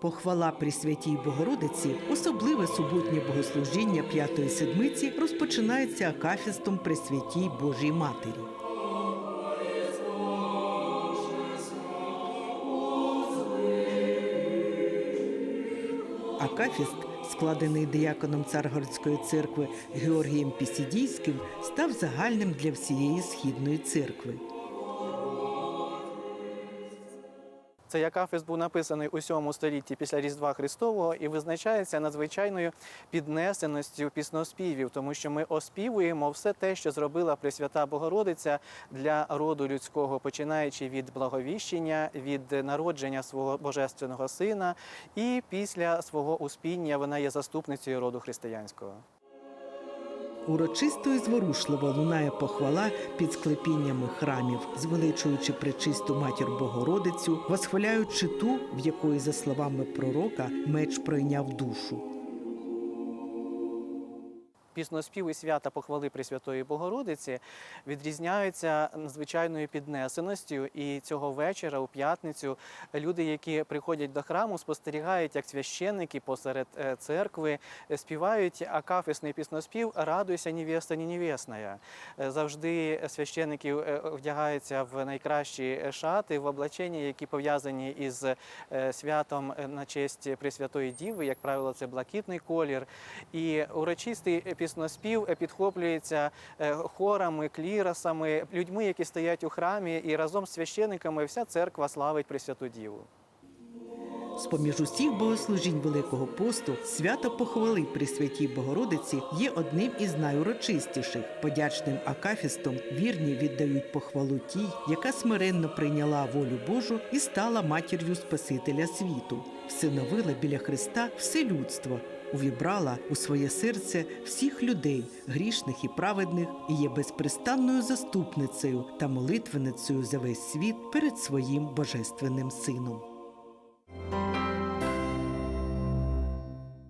Похвала Пресвятій Богородиці, особливе суботнє богослужіння п'ятої седмиці розпочинається акафістом Пресвятій Божій Матері. Акафіст, складений дияконом Царгородської церкви Георгієм Пісідійським, став загальним для всієї східної церкви. Цей акафіст був написаний у 7 столітті після Різдва Христового і визначається надзвичайною піднесеністю пісноспівів, тому що ми оспівуємо все те, що зробила Пресвята Богородиця для роду людського, починаючи від благовіщення, від народження свого божественного сина, і після свого успіння вона є заступницею роду християнського. Урочисто і зворушливо лунає похвала під склепіннями храмів, звеличуючи пречисту матір Богородицю, восхваляючи ту, в якої, за словами пророка, меч пройняв душу. Пісноспіви свята похвали Пресвятої Богородиці відрізняються надзвичайною піднесеністю. І цього вечора, у п'ятницю, люди, які приходять до храму, спостерігають, як священники посеред е, церкви е, співають акафісний пісноспів Радуйся, невеста, не невесная». Е, Завжди священники вдягаються в найкращі шати, в облачення, які пов'язані із святом на честь Пресвятої Діви. Як правило, це блакитний колір. І урочистий пісноспів підхоплюється е, хорами, кліросами, людьми, які стоять у храмі, і разом з священиками вся церква славить Пресвяту Діву. З-поміж усіх богослужінь Великого посту свято похвали Пресвятій Богородиці є одним із найурочистіших. Подячним акафістом вірні віддають похвалу тій, яка смиренно прийняла волю Божу і стала матір'ю Спасителя світу, всиновила біля Христа все людство. Увібрала у своє серце всіх людей, грішних і праведних, і є безпрестанною заступницею та молитвеницею за весь світ перед своїм божественним сином.